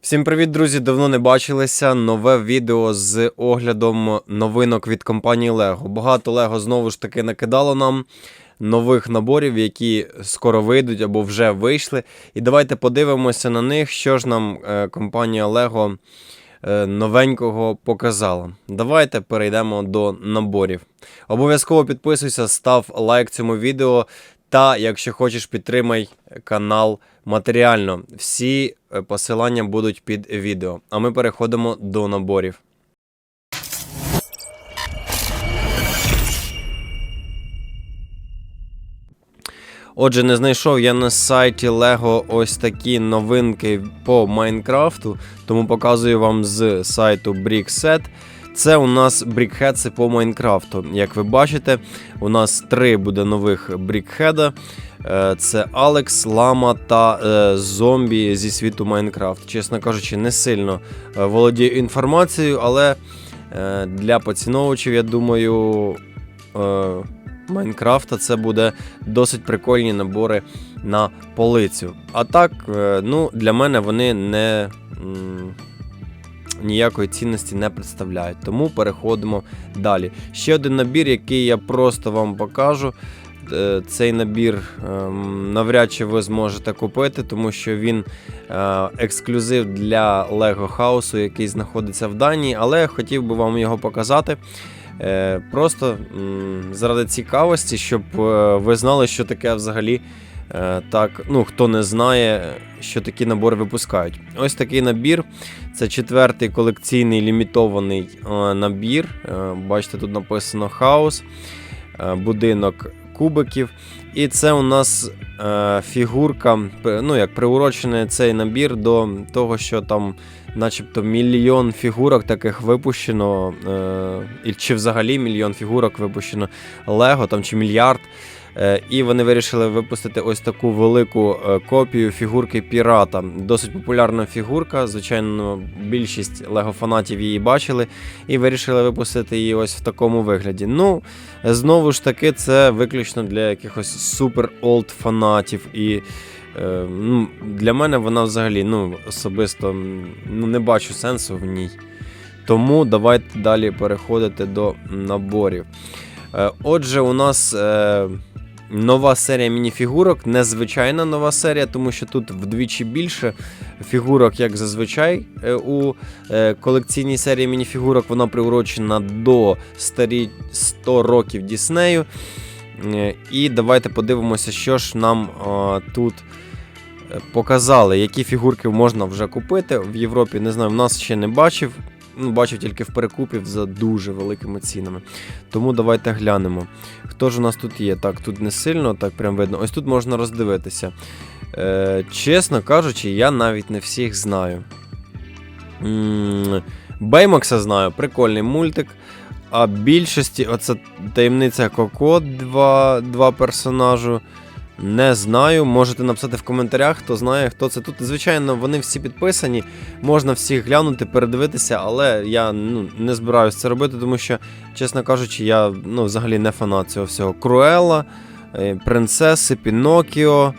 Всім привіт, друзі! Давно не бачилися. Нове відео з оглядом новинок від компанії Lego. Багато Lego знову ж таки накидало нам нових наборів, які скоро вийдуть або вже вийшли. І давайте подивимося на них, що ж нам е, компанія Lego е, новенького показала. Давайте перейдемо до наборів. Обов'язково підписуйся, став лайк цьому відео. Та, якщо хочеш, підтримай канал матеріально. Всі е, посилання будуть під відео. А ми переходимо до наборів. Отже, не знайшов я на сайті Lego ось такі новинки по Майнкрафту, тому показую вам з сайту Brickset. Це у нас брікхедси по Майнкрафту. Як ви бачите, у нас три буде нових брікхеда. Е, Це Алекс, Лама та е, зомбі зі світу Майнкрафт. Чесно кажучи, не сильно е, володію інформацією, але е, для поціновувачів, я думаю, е, це буде досить прикольні набори на полицю. А так, е, ну, для мене вони не. м, ніякої цінності не представляють. Тому переходимо далі. Ще один набір, який я просто вам покажу. Е, Цей набір ем, навряд чи ви зможете купити, тому що він е, ексклюзив для Lego House, який знаходиться в Данії, але хотів би вам його показати. Е, Просто заради цікавості, щоб ви знали, що таке взагалі. Е, Так, ну хто не знає, що такі набори випускають. Ось такий набір. Це четвертий колекційний лімітований е, набір. Е, Бачите, тут написано хаос, будинок кубиків. І це у нас фігурка, ну як приурочений цей набір до того, що там, начебто, мільйон фігурок таких випущено, е, чи взагалі мільйон фігурок випущено Лего, там чи мільярд. Е, І вони вирішили випустити ось таку велику е, копію фігурки Пірата. Досить популярна фігурка. Звичайно, більшість лего-фанатів її бачили і вирішили випустити її ось в такому вигляді. Ну, знову ж таки, це виключно для якихось супер олд фанатів. І ну, для мене вона взагалі ну, особисто ну, не бачу сенсу в ній. Тому давайте далі переходити до наборів. Е, Отже, у нас е, нова серія мініфігурок, незвичайна нова серія, тому що тут вдвічі більше фігурок, як зазвичай. Е, У е, колекційній серії мініфігурок вона приурочена до старі 100 років Діснею. Е, І давайте подивимося, що ж нам е, тут. Показали, які фігурки можна вже купити в Європі. Не знаю, в нас ще не бачив. Ну, бачив тільки в перекупів за дуже великими цінами. Тому давайте глянемо. Хто ж у нас тут є? Так, тут не сильно, так прям видно. Ось тут можна роздивитися. Е, чесно кажучи, я навіть не всіх знаю. Беймакса знаю, прикольний мультик. А більшості, оце таємниця Коко, два, два персонажу. Не знаю. Можете написати в коментарях, хто знає, хто це тут. Звичайно, вони всі підписані. Можна всіх глянути, передивитися, але я ну, не збираюся це робити, тому що, чесно кажучи, я ну, взагалі не фанат цього всього. Круела, е, принцеси, Пінокіо.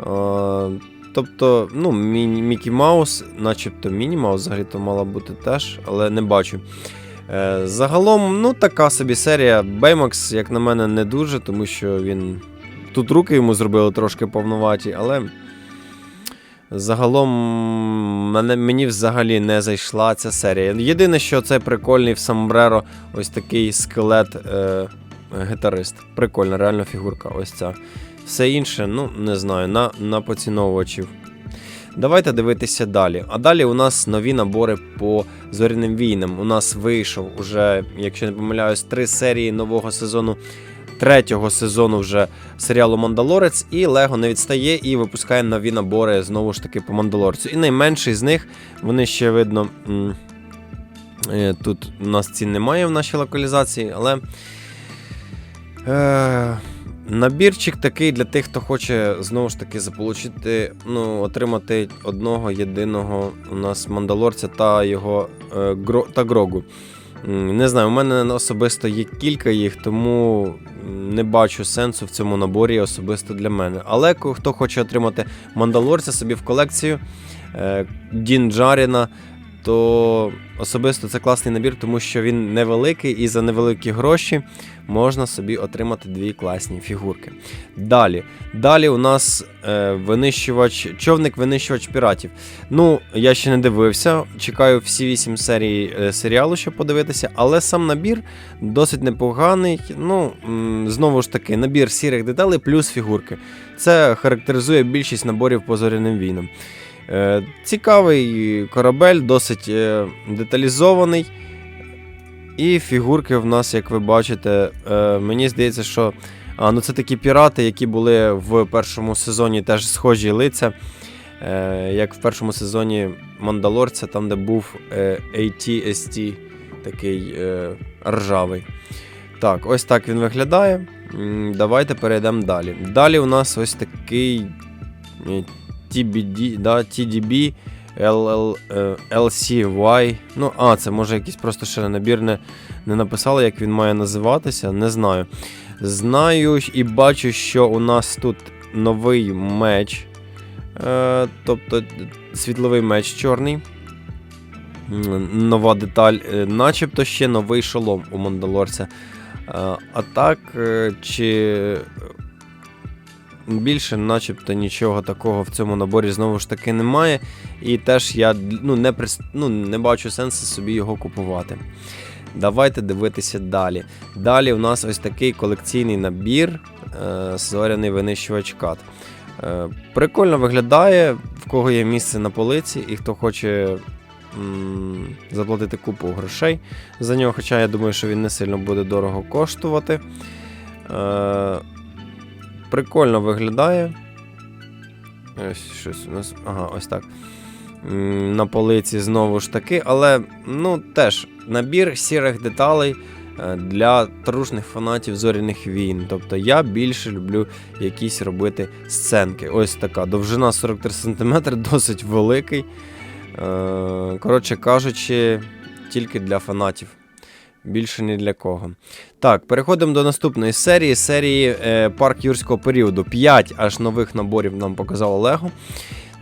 Е, тобто, ну, Мі- Мікі Маус, начебто Міні Маус взагалі то мала бути теж, але не бачу. Е, загалом, ну, така собі серія. Беймакс, як на мене, не дуже, тому що він. Тут руки йому зробили трошки повноваті, але. Загалом мене, мені взагалі не зайшла ця серія. Єдине, що це прикольний в Самбреро ось такий скелет е, гітарист. Прикольна, реально фігурка. Ось ця. Все інше, ну, не знаю, на, на поціновувачів. Давайте дивитися далі. А далі у нас нові набори по зоряним війнам. У нас вийшов уже, якщо не помиляюсь, три серії нового сезону. Третього сезону вже серіалу Мандалорець, і Лего не відстає і випускає нові набори знову ж таки по Мандалорцю. І найменший з них, вони ще видно. е, Тут у нас цін немає в нашій локалізації, але. Е, Набірчик такий для тих, хто хоче знову ж таки заполучити, ну, отримати одного єдиного у нас мандалорця та його е, гро, та Грогу. Не знаю, у мене особисто є кілька їх, тому не бачу сенсу в цьому наборі особисто для мене. Але хто хоче отримати мандалорця собі в колекцію, е, Дін Джаріна, то особисто це класний набір, тому що він невеликий і за невеликі гроші можна собі отримати дві класні фігурки. Далі. Далі у нас е, винищувач, човник винищувач піратів. Ну, я ще не дивився, чекаю всі вісім серій е, серіалу, щоб подивитися, але сам набір досить непоганий. Ну, м, знову ж таки, набір сірих деталей плюс фігурки. Це характеризує більшість наборів по зоряним війнам. Е, цікавий корабель, досить е, деталізований. І фігурки в нас, як ви бачите, е, мені здається, що ну це такі пірати, які були в першому сезоні теж схожі лиця. Як в першому сезоні Мандалорця, там, де був AT-ST, такий ржавий. Так, ось так він виглядає. Давайте перейдемо далі. Далі у нас ось такий TBD, да, TDB LL, LCY. Ну, а, це може якийсь просто ще набір не, не написали, як він має називатися. Не знаю. Знаю і бачу, що у нас тут новий меч. Е, тобто світловий меч чорний. Нова деталь, е, начебто ще новий шолом у Мандалорця. Е, А так, е, чи більше, начебто, нічого такого в цьому наборі знову ж таки немає. І теж я ну, не, прис... ну, не бачу сенсу собі його купувати. Давайте дивитися далі. Далі у нас ось такий колекційний набір е, зоряний винищувач кат. Е, прикольно виглядає, в кого є місце на полиці, і хто хоче заплатити купу грошей за нього, хоча я думаю, що він не сильно буде дорого коштувати. Прикольно виглядає. Ось щось у нас. Ага, ось так. На полиці знову ж таки, але ну теж набір сірих деталей е, для трушних фанатів зоряних війн. Тобто я більше люблю якісь робити сценки. Ось така довжина 43 см, досить великий. Е, Коротше кажучи, тільки для фанатів. Більше ні для кого. Так, переходимо до наступної серії. Серії е, Парк юрського періоду. 5 аж нових наборів нам показало Лего.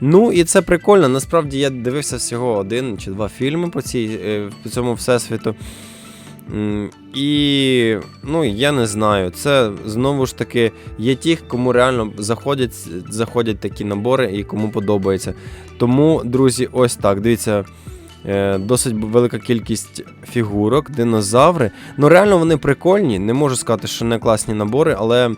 Ну, і це прикольно. Насправді я дивився всього один чи два фільми по, цій, е, по цьому всесвіту. І ну, я не знаю. Це знову ж таки є ті, кому реально заходять, заходять такі набори і кому подобається. Тому, друзі, ось так. Дивіться. Е, Досить велика кількість фігурок, динозаври. Ну, реально вони прикольні. Не можу сказати, що не класні набори, але.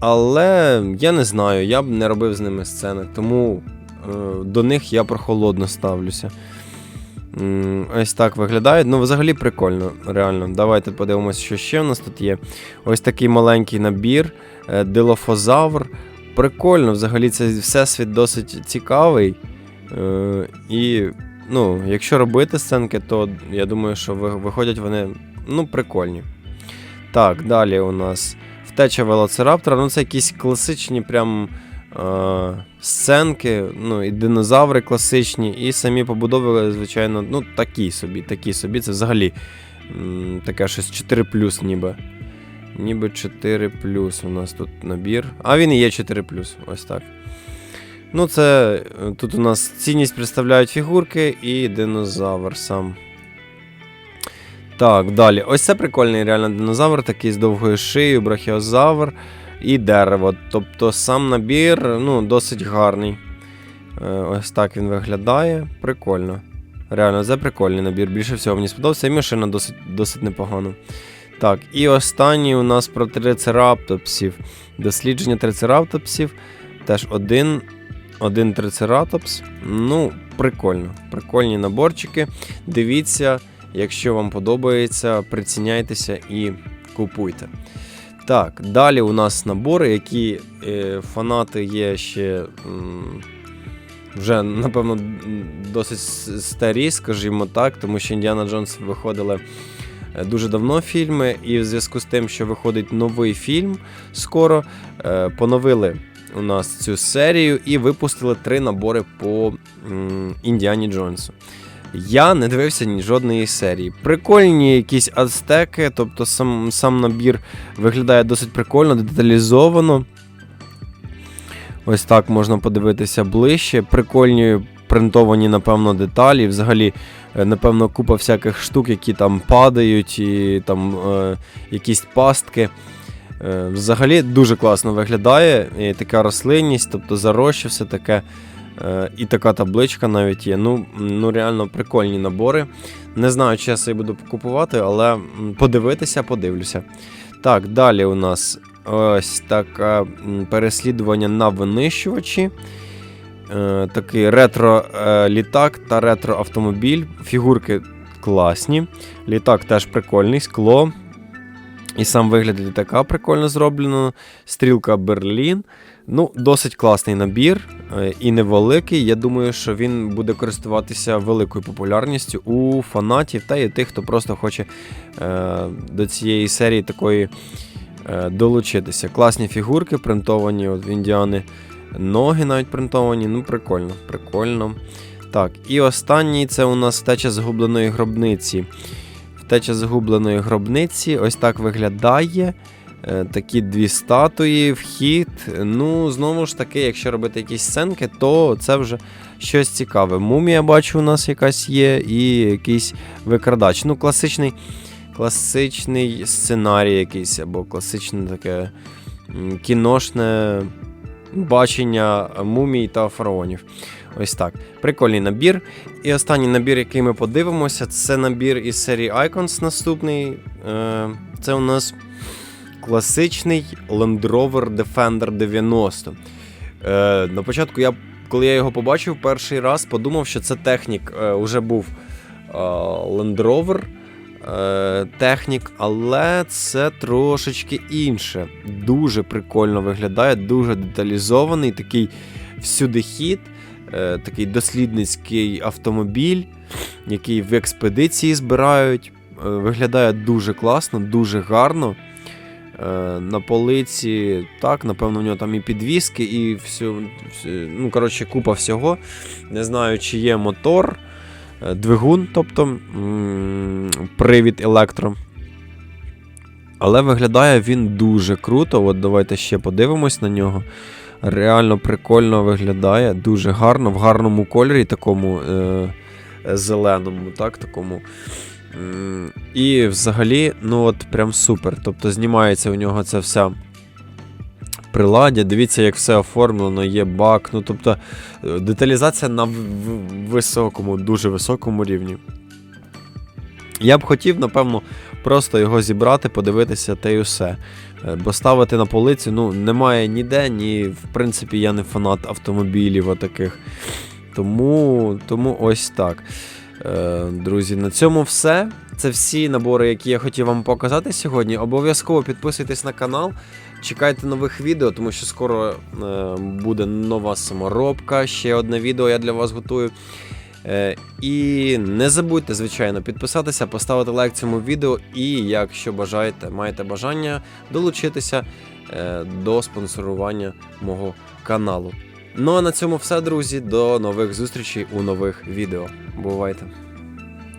Але я не знаю, я б не робив з ними сцени, тому е, до них я прохолодно ставлюся. Ось так виглядає. Ну, взагалі прикольно, реально. Давайте подивимося, що ще в нас тут є. Ось такий маленький набір, е, дилофозавр. Прикольно, взагалі, цей всесвіт досить цікавий. Е, і, ну, якщо робити сценки, то я думаю, що виходять вони ну, прикольні. Так, далі у нас втеча велоцираптора. Ну, це якісь класичні прям е, сценки, ну, і динозаври класичні, і самі побудови, звичайно, ну, такі собі, такі собі. Це взагалі м, таке щось 4 ніби. Ніби 4 у нас тут набір. А він і є 4 ось так. Ну, це е, тут у нас цінність представляють фігурки і динозавр сам. Так, далі. Ось це прикольний реально динозавр, такий з довгою шиєю, брахіозавр і дерево. Тобто сам набір ну, досить гарний. Е, Ось так він виглядає. Прикольно. Реально, це прикольний набір. Більше всього мені сподобався, і машина досить, досить непогана. Так, і останній у нас про трицераптопсів. Дослідження трицераптопсів. Теж один один трицератопс. Ну, прикольно. Прикольні наборчики. Дивіться, якщо вам подобається, приціняйтеся і купуйте. Так, далі у нас набори, які е, фанати є ще. М, вже, напевно, досить старі, скажімо так, тому що Індіана Джонс виходили е, дуже давно фільми, і в зв'язку з тим, що виходить новий фільм скоро, е, поновили у нас цю серію і випустили три набори по Індіані Джонсу. Я не дивився ні жодної серії. Прикольні якісь ацтеки, тобто сам, сам набір виглядає досить прикольно, деталізовано. Ось так можна подивитися ближче. Прикольні принтовані, напевно, деталі. Взагалі, е, напевно, купа всяких штук, які там падають, і там е, якісь пастки. Е, взагалі дуже класно виглядає. І така рослинність, тобто зарощі, все таке. Е, і така табличка навіть є. Ну, ну реально прикольні набори. Не знаю, чи я собі буду купувати, але подивитися, подивлюся. Так, далі у нас ось таке переслідування на винищувачі. Е, такий ретро-літак та ретро-автомобіль. Фігурки класні. Літак теж прикольний, скло. І сам вигляд літака прикольно зроблено. Стрілка Берлін. Ну, досить класний набір е, і невеликий. Я думаю, що він буде користуватися великою популярністю у фанатів та і тих, хто просто хоче е, до цієї серії такої е, долучитися. Класні фігурки принтовані, от в Індіани ноги навіть принтовані. Ну, прикольно, прикольно. Так, і останній це у нас втеча згубленої гробниці. Втеча згубленої гробниці ось так виглядає. Е, Такі дві статуї, вхід. Ну, знову ж таки, якщо робити якісь сценки, то це вже щось цікаве. Мумія, бачу, у нас якась є, і якийсь викрадач. Ну, класичний, класичний сценарій якийсь, або класичне таке кіношне бачення мумій та фараонів. Ось так. Прикольний набір. І останній набір, який ми подивимося, це набір із серії Icons наступний. Е, Це у нас класичний Land Rover Defender 90. Е, На початку я, коли я його побачив перший раз, подумав, що це технік. Е, Уже був Land Rover. Е, Технік, але це трошечки інше. Дуже прикольно виглядає, дуже деталізований, такий всюди хід, е, такий дослідницький автомобіль, який в експедиції збирають. Е, Виглядає дуже класно, дуже гарно. Е, На полиці, так, напевно, у нього там і підвіски, і все, ну, коротше, купа всього. Не знаю, чи є мотор, двигун, тобто привід електро. Але виглядає він дуже круто. От давайте ще подивимось на нього. Реально прикольно виглядає, дуже гарно, в гарному кольорі, такому е, зеленому, так, такому. І взагалі, ну от прям супер. Тобто знімається у нього це вся приладдя. Дивіться, як все оформлено, є бак. Ну, тобто е, деталізація на високому, дуже високому рівні. Я б хотів, напевно, просто його зібрати, подивитися та й усе. Е, Бо ставити на полиці ну, немає ніде, ні, в принципі, я не фанат автомобілів отаких. Тому, тому ось так. Е, Друзі, на цьому все. Це всі набори, які я хотів вам показати сьогодні. Обов'язково підписуйтесь на канал, чекайте нових відео, тому що скоро е, буде нова саморобка. Ще одне відео я для вас готую. Е, і не забудьте, звичайно, підписатися, поставити лайк цьому відео. І якщо бажаєте, маєте бажання долучитися е, до спонсорування мого каналу. Ну а на цьому все, друзі. До нових зустрічей у нових відео. Бувайте!